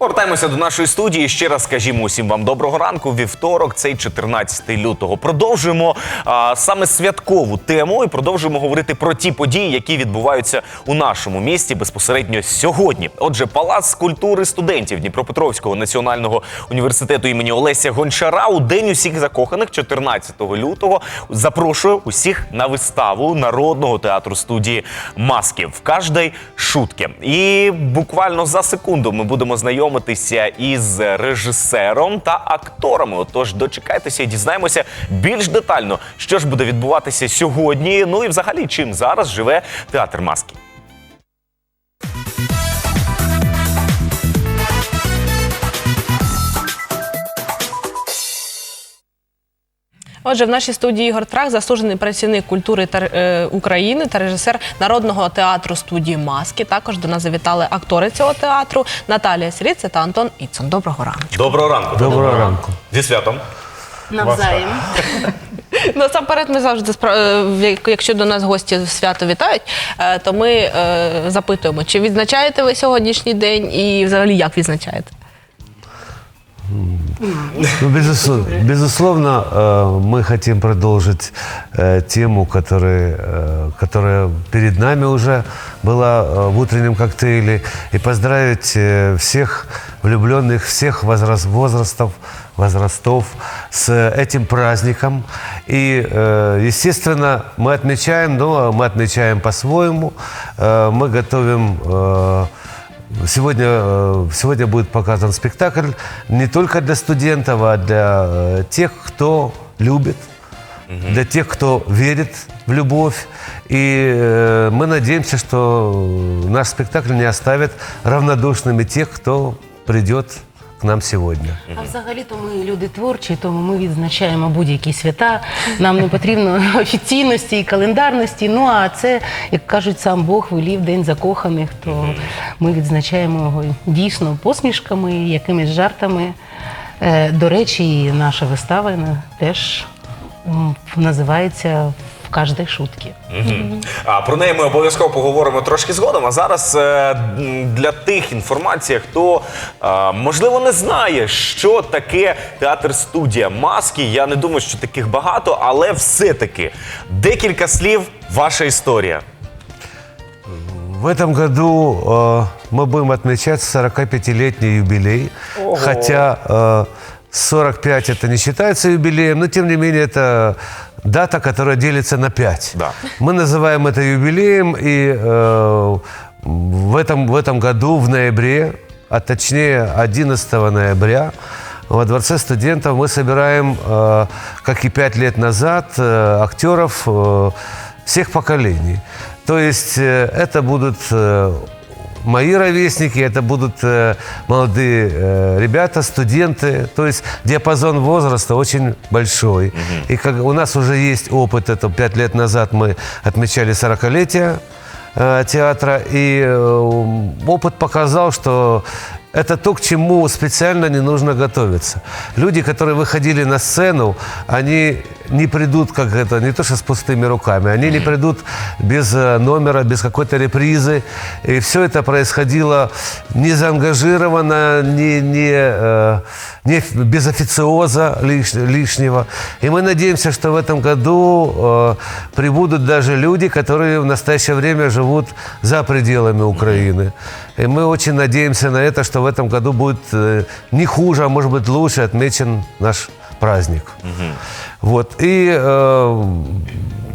Повертаємося до нашої студії. Ще раз скажімо усім вам доброго ранку. Вівторок, цей 14 лютого. Продовжуємо а, саме святкову тему і продовжуємо говорити про ті події, які відбуваються у нашому місті безпосередньо сьогодні. Отже, Палац культури студентів Дніпропетровського національного університету імені Олеся Гончара у день усіх закоханих, 14 лютого, запрошує усіх на виставу народного театру студії Маски в кожній шутки. І буквально за секунду ми будемо знайомитися із режисером та акторами. Отож, дочекайтеся і дізнаємося більш детально, що ж буде відбуватися сьогодні. Ну і взагалі, чим зараз живе театр маски. Отже, в нашій студії Ігор Трах, заслужений працівник культури та е, України та режисер народного театру студії Маски. Також до нас завітали актори цього театру Наталія Сріце та Антон Іцун. Доброго ранку. Доброго ранку. Доброго ранку. Зі святом. Навзаєм. Насамперед, ми завжди е, якщо до нас гості свято вітають, е, то ми е, запитуємо, чи відзначаєте ви сьогоднішній день і взагалі як відзначаєте? Ну, безусловно, безусловно, э, мы хотим продолжить э, тему, которая, э, которая перед нами уже была в утреннем коктейле, и поздравить всех влюбленных, всех возраст, возрастов, возрастов с этим праздником. И, естественно, мы отмечаем, но мы отмечаем по-своему. Мы готовим Сегодня, э, сегодня будет показан спектакль не только для студентов, а для э, тех, кто любит, для тех, кто верит в любовь. И э, мы надеемся, что наш спектакль не оставит равнодушными тех, кто придет к нам сегодня. А взагалі-то ми люди творчі, тому ми відзначаємо будь-які свята. Нам не потрібно офіційності і календарності. Ну а це, як кажуть, сам Бог велів День закоханих, то ми відзначаємо його дійсно посмішками, якимись жартами. Е, До речі, і наша вистава теж м, називається в кожній шутці. А про неї ми обов'язково поговоримо трошки згодом. А зараз е, м, для тих інформацій, хто е, можливо не знає, що таке театр студія маски. Я не думаю, що таких багато, але все-таки декілька слів, ваша історія. В этом году э, мы будем отмечать 45-летний юбилей. Ого. Хотя э, 45 это не считается юбилеем, но тем не менее это дата, которая делится на 5. Да. Мы называем это юбилеем, и э, в, этом, в этом году, в ноябре, а точнее 11 ноября, во Дворце студентов мы собираем, э, как и пять лет назад, э, актеров э, всех поколений. То есть э, это будут э, мои ровесники, это будут э, молодые э, ребята, студенты. То есть диапазон возраста очень большой. И как у нас уже есть опыт, это пять лет назад мы отмечали 40-летие э, театра, и э, опыт показал, что это то, к чему специально не нужно готовиться. Люди, которые выходили на сцену, они не придут, как это, не то что с пустыми руками, они не придут без э, номера, без какой-то репризы. И все это происходило не заангажированно, не, не, э, не без официоза лиш- лишнего. И мы надеемся, что в этом году э, прибудут даже люди, которые в настоящее время живут за пределами Украины. И мы очень надеемся на это, что в этом году будет э, не хуже, а может быть лучше отмечен наш праздник. Вот. И э,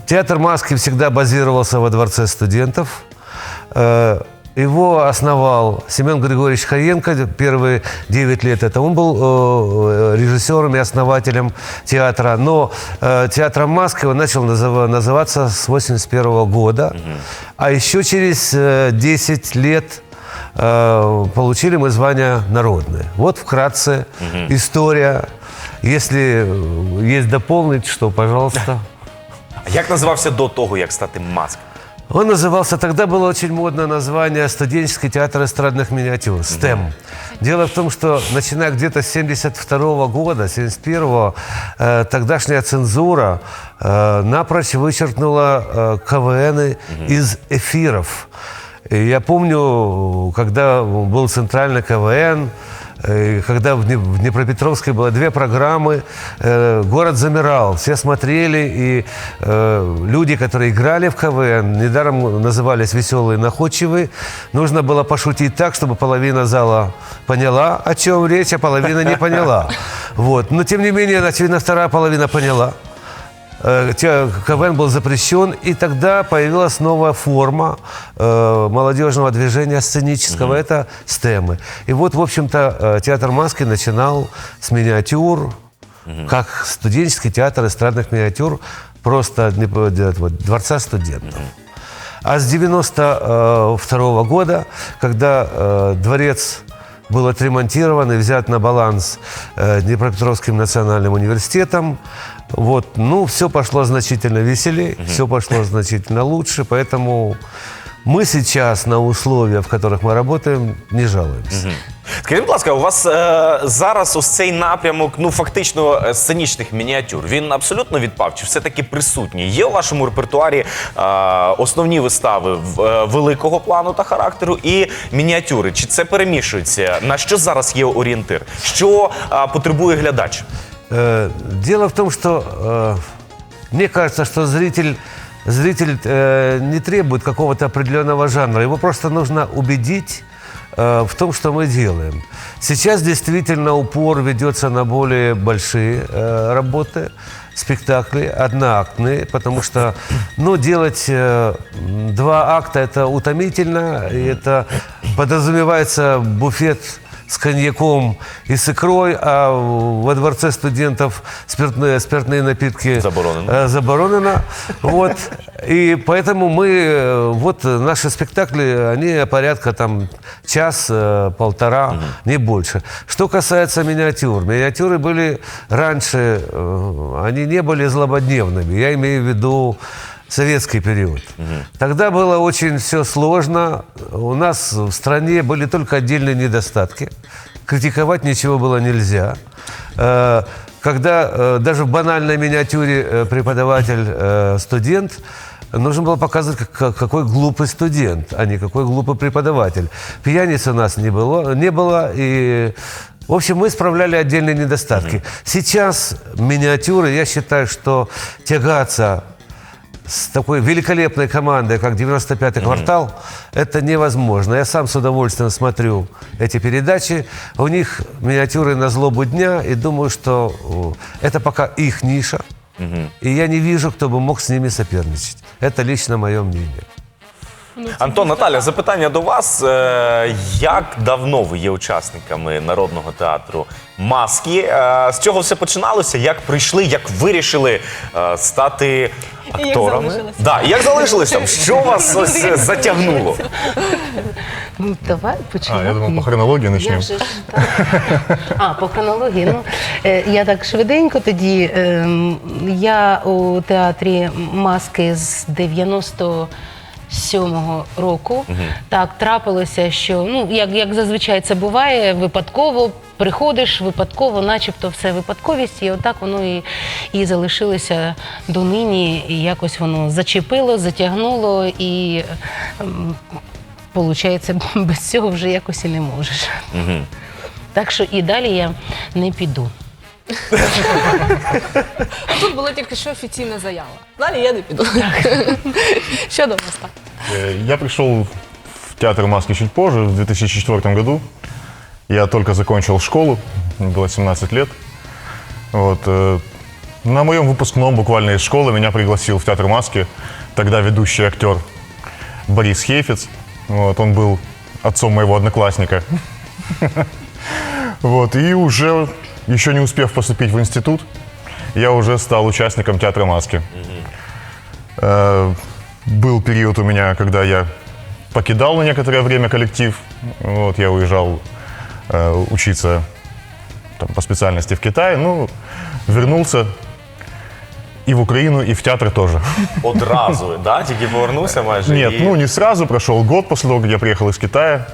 театр маски всегда базировался во Дворце студентов. Э, его основал Семен Григорьевич Хаенко первые 9 лет. Это он был э, режиссером и основателем театра. Но э, театром маски он начал называ- называться с 81 года. А еще через э, 10 лет э, получили мы звание народное. Вот вкратце история. Если э, есть дополнить, что, пожалуйста. А як називався до того, як стати маскою? Он назывался, тогда было очень модное название «Студенческий театр эстрадных миниатюр», «СТЭМ». Дело в том, что начиная где-то с 72 года, 71-го, э, тогдашняя цензура э, напрочь вычеркнула э, КВНы из эфиров. И я помню, когда был центральный КВН, э, когда в Днепропетровске было две программы, э, город замирал, все смотрели, и э, люди, которые играли в КВН, недаром назывались веселые, находчивые, нужно было пошутить так, чтобы половина зала поняла, о чем речь, а половина не поняла. Вот. Но, тем не менее, очевидно, вторая половина поняла. Э, КВН был запрещен, и тогда появилась новая форма э, молодежного движения сценического. Это стемы. И вот, в общем-то, э, театр маски начинал с миниатюр, как студенческий театр эстрадных миниатюр, просто дворца студентов. А с 92 года, когда э, дворец был отремонтирован и взят на баланс э, Днепропетровским национальным университетом, вот, ну, все пошло значительно веселее, все пошло значительно лучше, поэтому мы сейчас на условия, в которых мы работаем, не жалуемся. Скажіть, будь ласка, у вас е, зараз ось цей напрямок, ну фактично е, сценічних мініатюр, він абсолютно відпав, чи все-таки присутній? Є у вашому репертуарі е, основні вистави в- е, великого плану та характеру і мініатюри? Чи це перемішується? На що зараз є орієнтир? Що е, потребує глядач? Э, Дело в том, что э, мне кажется, что зритель, зритель э, не требует какого-то определенного жанра. Его просто нужно убедить э, в том, что мы делаем. Сейчас действительно упор ведется на более большие э, работы, спектакли, одноактные, потому что, ну, делать э, два акта это утомительно, и это подразумевается буфет с коньяком и с икрой, а во дворце студентов спиртные, спиртные напитки Заборонено. э, заборонено. Вот. И поэтому мы, э, вот наши спектакли, они порядка там час, э, полтора, не больше. Что касается миниатюр. Миниатюры были раньше, они не были злободневными. Я имею в виду советский период. Тогда было очень все сложно. У нас в стране были только отдельные недостатки. Критиковать ничего было нельзя. Э, Когда э, даже в банальной миниатюре э, преподаватель, э, студент, нужно было показывать, как- как- какой глупый студент, а не какой глупый преподаватель. Пьяниц у нас не было, не было и в общем, мы исправляли отдельные недостатки. Сейчас миниатюры, я считаю, что тягаться с такой великолепной командой, как 95-й квартал, это невозможно. Я сам с удовольствием смотрю эти передачи. У них миниатюры на злобу дня, и думаю, что это пока их ниша. И я не вижу, кто бы мог с ними соперничать. Это лично мое мнение. Антон, Наталя, запитання до вас. Як давно ви є учасниками народного театру маски? Е, З чого все починалося? Як прийшли, як вирішили е, стати як акторами? залишилися. Да, і як залишилися? Що вас ось е, затягнуло? Ну, давай А, я думал, по хронологии Я начнем. вже ж так. А, по хронології. Ну, е, я так швиденько тоді. ем, Я у театрі маски з 97-го року. Так, трапилося, що ну, як, як зазвичай це буває, випадково приходиш, випадково, начебто все випадковість, і отак воно і, і залишилося донині, і якось воно зачепило, затягнуло і. ем, Получається, без цього вже якось і не можеш. Так що і далі я не піду. Тут була тільки що офіційна заява. Далі я не піду. Що до вас так? Э, Я пришел в театр маски чуть позже, в 2004 году. Я только закончил школу, мне было 17 лет. Вот, э, на моем выпускном буквально из школы меня пригласил в театр маски тогда ведущий актер Борис Хейфиц. Вот, он был отцом моего одноклассника. Вот, и уже, еще не успев поступить в институт, я уже стал участником театра маски. Э, Был период у меня, когда я покидал на некоторое время коллектив. Вот, я уезжал э, учиться там, по специальности в Китай. Ну, вернулся и в Украину, и в театр тоже. Одразу, да? Тільки повернувся майже. Нет, і- ну не сразу, прошел год после того, как я приехал из Китая.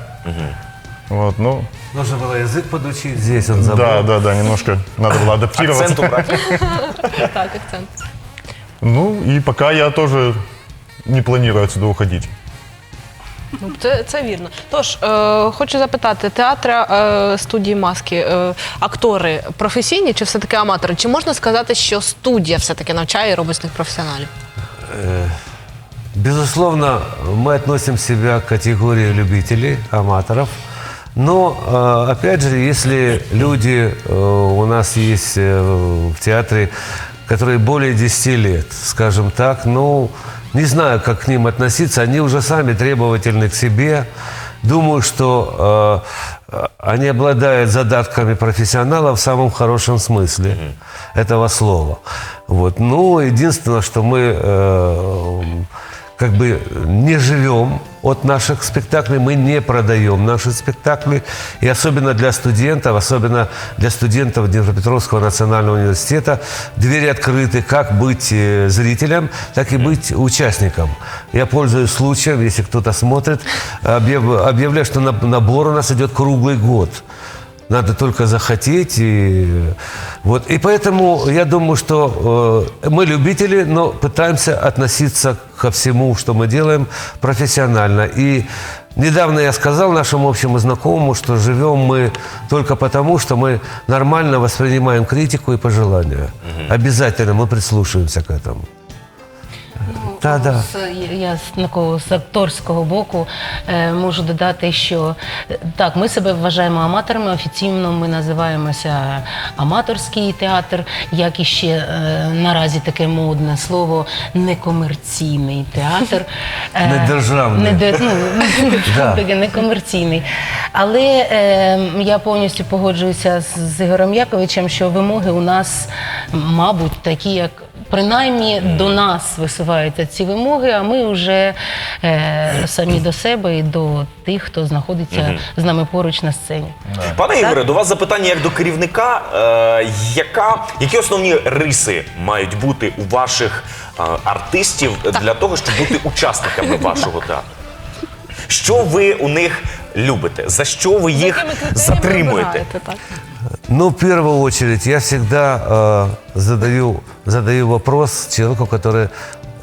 Вот, ну, Нужно было язык подучить. Здесь он забыл. да, да, да, немножко надо было адаптироваться. Акцент убрати. Так, акцент. Ну, и пока я тоже не планирую отсюда уходить. Ну, це, це вірно. Тож, е, хочу запитати, театр е, студії маски, е, актори професійні чи все-таки аматори? Чи можна сказати, що студія все-таки навчає і робить з них професіоналів? Безусловно, мы относим себя к категории любителей, аматоров. но, э, опять же, если люди э, у нас есть э, в театре, которые более 10 лет, скажем так, ну, не знаю, как к ним относиться, они уже сами требовательны к себе. Думаю, что э, они обладают задатками профессионала в самом хорошем смысле этого слова. Вот. Ну, единственное, что мы э, как бы не живем от наших спектаклей, мы не продаем наши спектакли. И особенно для студентов, особенно для студентов Днепропетровского национального университета, двери открыты как быть э, зрителем, так и быть участником. Я пользуюсь случаем, если кто-то смотрит, объяв- объявляю, что на- набор у нас идет круглый год. Надо только захотеть. И, вот. и поэтому я думаю, что э, мы любители, но пытаемся относиться ко всему, что мы делаем, профессионально. И недавно я сказал нашему общему знакомому, что живем мы только потому, что мы нормально воспринимаем критику и пожелания. Обязательно мы прислушиваемся к этому. Да, да. З- Я з такого з акторського боку е, можу додати, що е, так, ми себе вважаємо аматорами. Офіційно ми називаємося аматорський театр, як і ще е, наразі таке модне слово некомерційний театр. Е, Недержавний. Не ну, Да. таке некомерційний. Але е, я повністю погоджуюся з, з Ігорем Яковичем, що вимоги у нас, мабуть, такі, як принаймні до нас висуваються ці вимоги, а ми вже е, самі до себе і до тих, хто знаходиться з нами поруч на сцені. Пане Ігоре, до вас запитання як до керівника. Е, яка, які основні риси мають бути у ваших е, артистів для того, щоб бути учасниками вашого театру? Що ви у них любите? За що ви їх затримуєте? вибираєте, так? Ну, в первую очередь, я всегда э, задаю, задаю вопрос человеку, который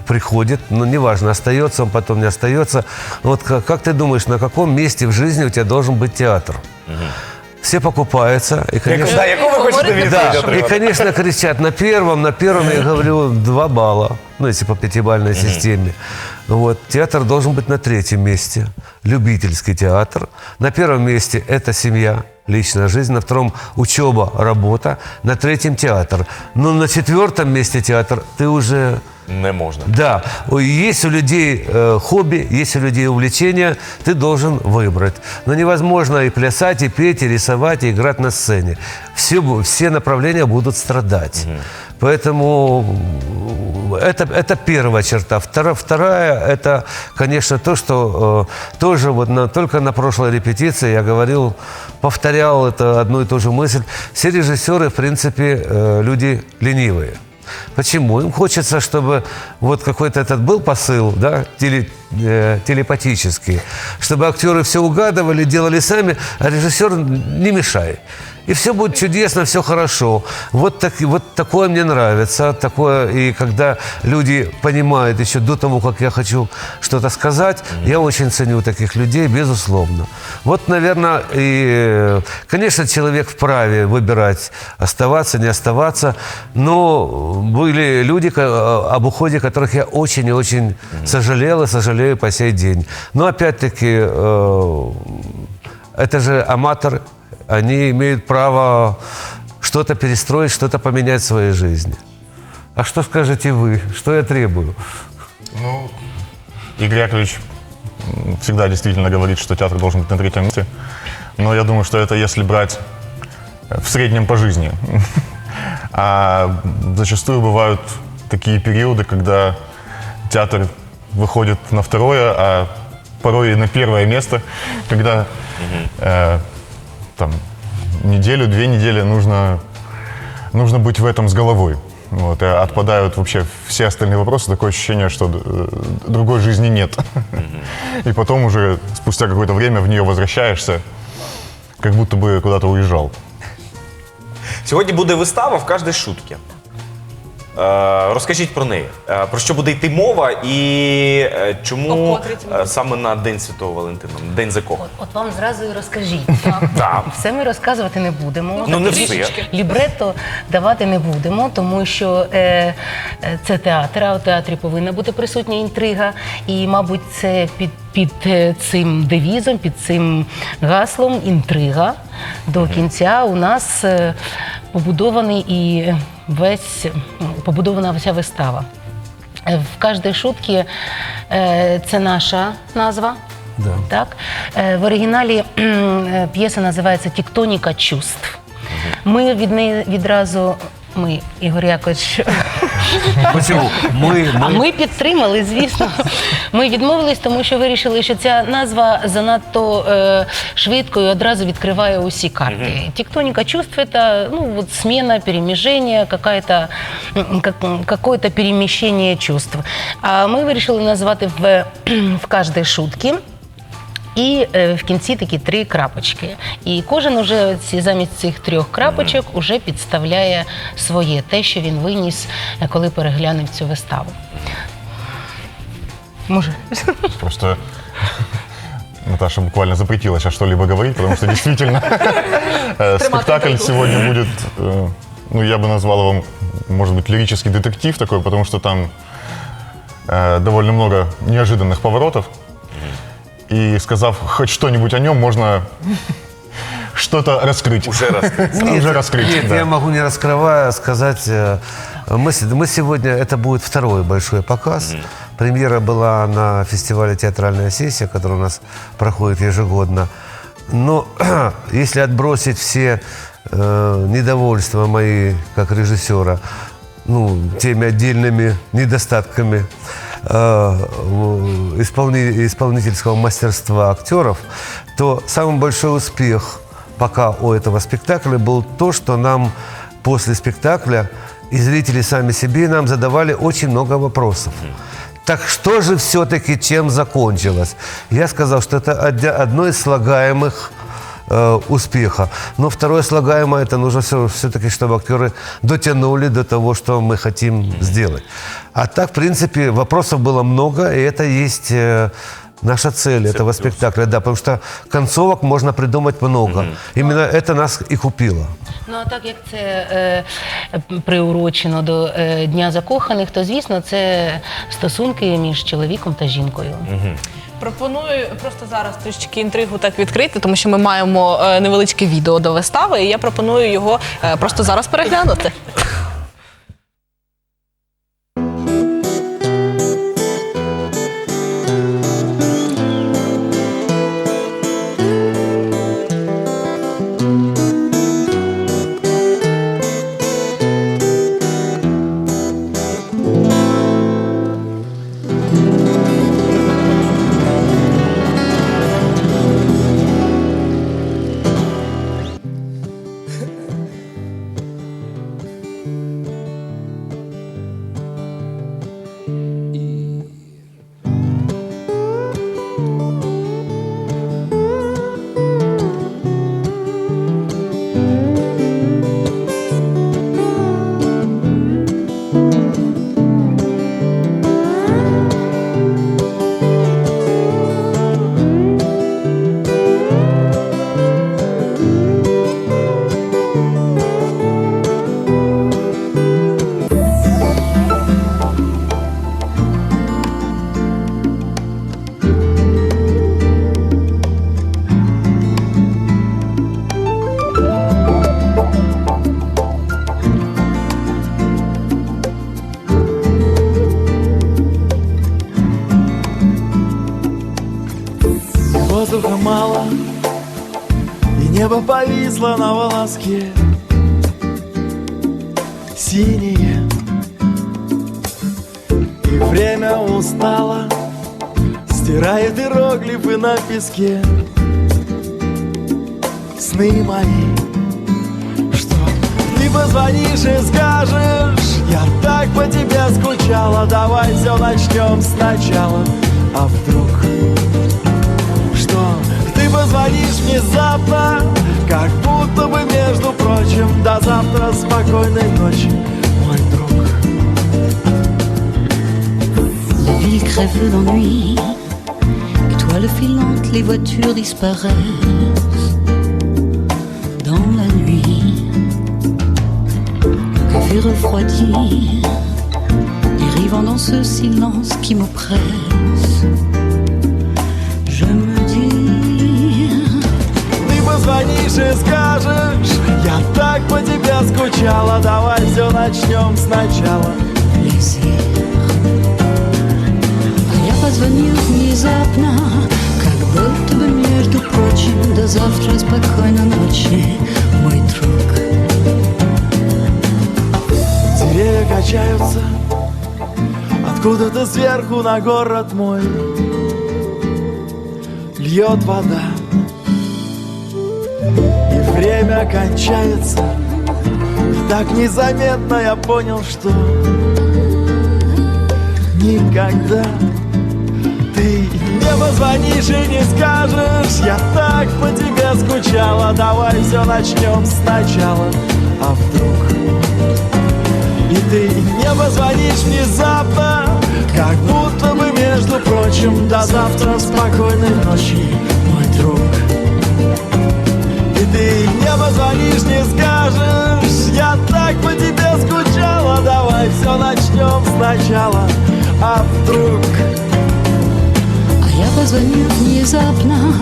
приходит, ну, неважно, остается он потом, не остается. Вот как, как ты думаешь, на каком месте в жизни у тебя должен быть театр? Все покупаются, и, конечно... Да, ви хочете Да, и, конечно, кричат на первом, на первом, я говорю, два балла, ну, если по пятибалльной системе. Вот, театр должен быть на третьем месте, любительский театр. На первом месте это семья, личная жизнь, на втором учеба, работа, на третьем театр. Но на четвертом месте театр ты уже Не можна. да, есть у людей э, хобби, есть у людей увлечения, ты должен выбрать. Но невозможно и плясать, и петь, и рисовать, и играть на сцене. Все, все направления будут страдать. Поэтому м, это, это первая черта. Втора- вторая, это, конечно, то, что э, тоже вот на, только на прошлой репетиции я говорил, повторял это одну и ту же мысль. Все режиссеры, в принципе, э, люди ленивые. Почему? Им хочется, чтобы вот какой-то этот был посыл, да, теле- э, телепатический, чтобы актеры все угадывали, делали сами, а режиссер не мешай. И все будет чудесно, все хорошо. Вот, так, вот такое мне нравится. Такое, и когда люди понимают еще до того, как я хочу что-то сказать, я очень ценю таких людей, безусловно. Вот, наверное, и, конечно, человек вправе выбирать, оставаться, не оставаться, но были люди, ко- об уходе которых я очень и очень сожалел и сожалею по сей день. Но опять-таки, э, это же аматоры, они имеют право что-то перестроить, что-то поменять в своей жизни. А что скажете вы? Что я требую? Ну, Игорь Яковлевич всегда действительно говорит, что театр должен быть на третьем месте. Но я думаю, что это если брать в среднем по жизни. А зачастую бывают такие периоды, когда театр выходит на второе, а порой и на первое место, когда э, там неделю, две недели нужно, нужно быть в этом с головой. Вот, и отпадают вообще все остальные вопросы. Такое ощущение, что э, другой жизни нет. И потом уже спустя какое-то время в нее возвращаешься, как будто бы куда-то уезжал. Сьогодні буде вистава в кожній шутки. Е, розкажіть про неї. Е, про що буде йти мова і е, чому саме на День Святого Валентина, День закоханих? От, от вам зразу і розкажіть. Так. Все ми розказувати не будемо. Ну, не все. Лібретто давати не будемо, тому що е, це театр, а у театрі повинна бути присутня інтрига. І, мабуть, це під, під цим девізом, під цим гаслом інтрига до кінця у нас побудований і весь побудована вся вистава. Е, В кожній шутці е, це наша назва. Да. Так? Е, В оригіналі п'єса називається Тіктоніка чувств. Ми від неї відразу. Ми, Ігор Якович, Почему? Мы, а мы, ми підтримали, звісно. Ми відмовились, тому що вирішили, що ця назва занадто е, швидко і одразу відкриває усі карти. Тектоніка чувств это ну, вот смена, переміження, какая-то, м, как- какое-то переміщення чувств. А ми вирішили назвати в, в кожній шутці. І е, в кінці такі три крапочки. І кожен уже ці замість цих трьох крапочок уже підставляє своє, те, що він виніс, е, коли переглянув цю виставу. Може. Просто Наташа буквально запретила сейчас что-либо говорить, потому что действительно э, спектакль сегодня будет, э, ну я бы назвал его, может быть, лирический детектив такой, потому что там э, довольно много неожиданных поворотов. И сказав хоть что-нибудь о нем, можно что-то раскрыть. Уже раз. Уже раскрыть. Нет, да. я могу не раскрывая сказать, э, мы, мы сегодня, это будет второй большой показ. Премьера была на фестивале «Театральная сессия», который у нас проходит ежегодно. Но если отбросить все э, недовольства мои как режиссера, ну, теми отдельными недостатками исполнительского мастерства актеров, то самый большой успех пока у этого спектакля был то, что нам после спектакля и зрители сами себе нам задавали очень много вопросов. Так что же все-таки чем закончилось? Я сказал, что это одно из слагаемых э, успеха. Но второе слагаемое, это нужно все, все-таки, чтобы актеры дотянули до того, что мы хотим сделать. А так, в принципе, вопросов было много, и это есть э, наша цель этого спектакля. Да, потому что концовок можно придумать много. Именно это нас и купило. Ну а так як це е, приурочено до е, Дня закоханих, то звісно це стосунки між чоловіком та жінкою. Пропоную просто зараз трішки інтригу так відкрити, тому що ми маємо е, невеличке відео до вистави, і я пропоную його е, просто зараз переглянути. Волоске Синее, и время устало Стирает иероглифы на песке. Сны мои, что ты позвонишь и скажешь? Я так по тебе скучала, давай все начнем сначала. А вдруг что ты позвонишь внезапно Как будто бы, между прочим, до завтра спокойной ночи, мой друг. Ville crève étoiles filantes, les voitures disparaissent dans la nuit. Le café refroidi, dérivant dans ce silence qui m'oppresse? И скажешь Я так по тебе скучала Давай все начнем сначала. А я позвонил внезапно, как будто бы между прочим, до завтра спокойной ночи, мой друг. Деревья качаются Откуда-то сверху на город мой Льет вода время кончается. Так незаметно я понял, что Никогда Ты не позвонишь и не скажешь. Я так по тебе скучала. Давай все начнем сначала. А вдруг и ты не позвонишь внезапно? Как будто бы, между прочим До завтра спокойной ночи, ты не позвонишь, не скажешь. Я так по тебе скучала. Давай все начнем сначала. А вдруг, А я позвонил внезапно,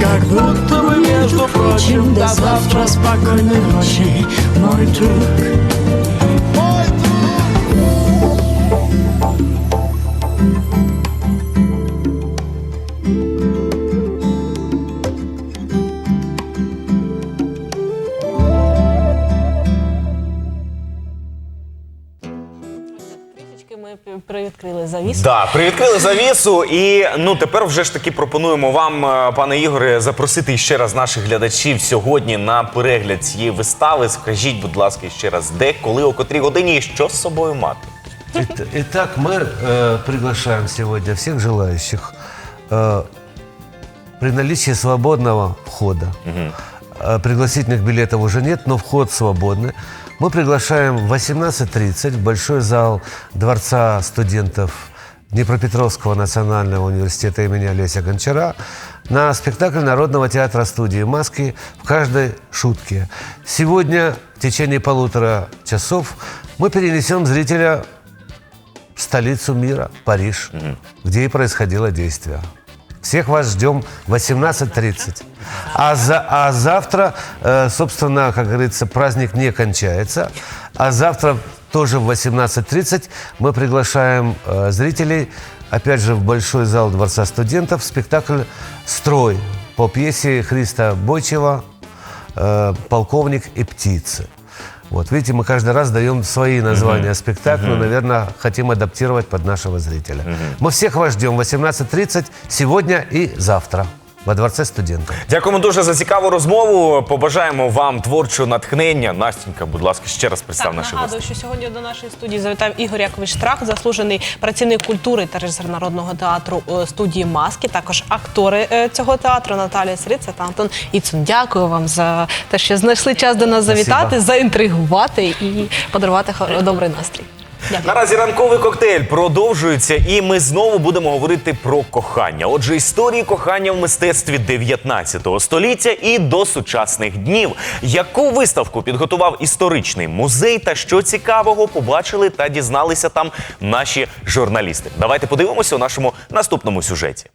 как будто бы, между прочим До завтра спокойной ночи, мой друг. привідкрили завісу. Да, привідкрили завісу, і ну тепер вже ж таки пропонуємо вам, е, пане Ігоре, запросити ще раз наших глядачів сьогодні на перегляд цієї вистави. Скажіть, будь ласка, ще раз, де, коли, о котрій годині і що з собою мати? Ит- Итак, мы э, приглашаем сегодня всех желающих э, при наличии свободного входа. Э, пригласительных билетов уже нет, но вход свободный. Мы приглашаем в 18.30 в большой зал Дворца студентов Днепропетровского национального университета имени Олеся Гончара на спектакль Народного театра студии «Маски» в каждой шутке. Сегодня в течение полутора часов мы перенесем зрителя в столицу мира, Париж, где и происходило действие. Всех вас ждем в 18.30. А, за, а завтра, э, собственно, как говорится, праздник не кончается. А завтра тоже в 18.30 мы приглашаем э, зрителей, опять же, в большой зал Дворца студентов, спектакль «Строй» по пьесе Христа Бойчева э, «Полковник и птицы». Вот, видите, мы каждый раз даем свои названия спектаклю, наверное, хотим адаптировать под нашего зрителя. Мы всех вас ждем. В 18.30 сегодня и завтра во Дворце студентов. Дякуємо дуже за цікаву розмову. Побажаємо вам творчого натхнення. Настенька, будь ласка, ще раз представ Так, наших нагадую, гостей. що сьогодні до нашої студії завітав Ігор Якович Штрах, заслужений працівник культури та режисер народного театру е, студії Маски. Також актори е, цього театру Наталія Сриця та Антон Іцун. Дякую вам за те, що знайшли час до нас завітати, заінтригувати і подарувати хо- добрий настрій. Наразі ранковий коктейль продовжується, і ми знову будемо говорити про кохання. Отже, історії кохання в мистецтві 19 століття і до сучасних днів. Яку виставку підготував історичний музей та що цікавого побачили та дізналися там наші журналісти? Давайте подивимося у нашому наступному сюжеті.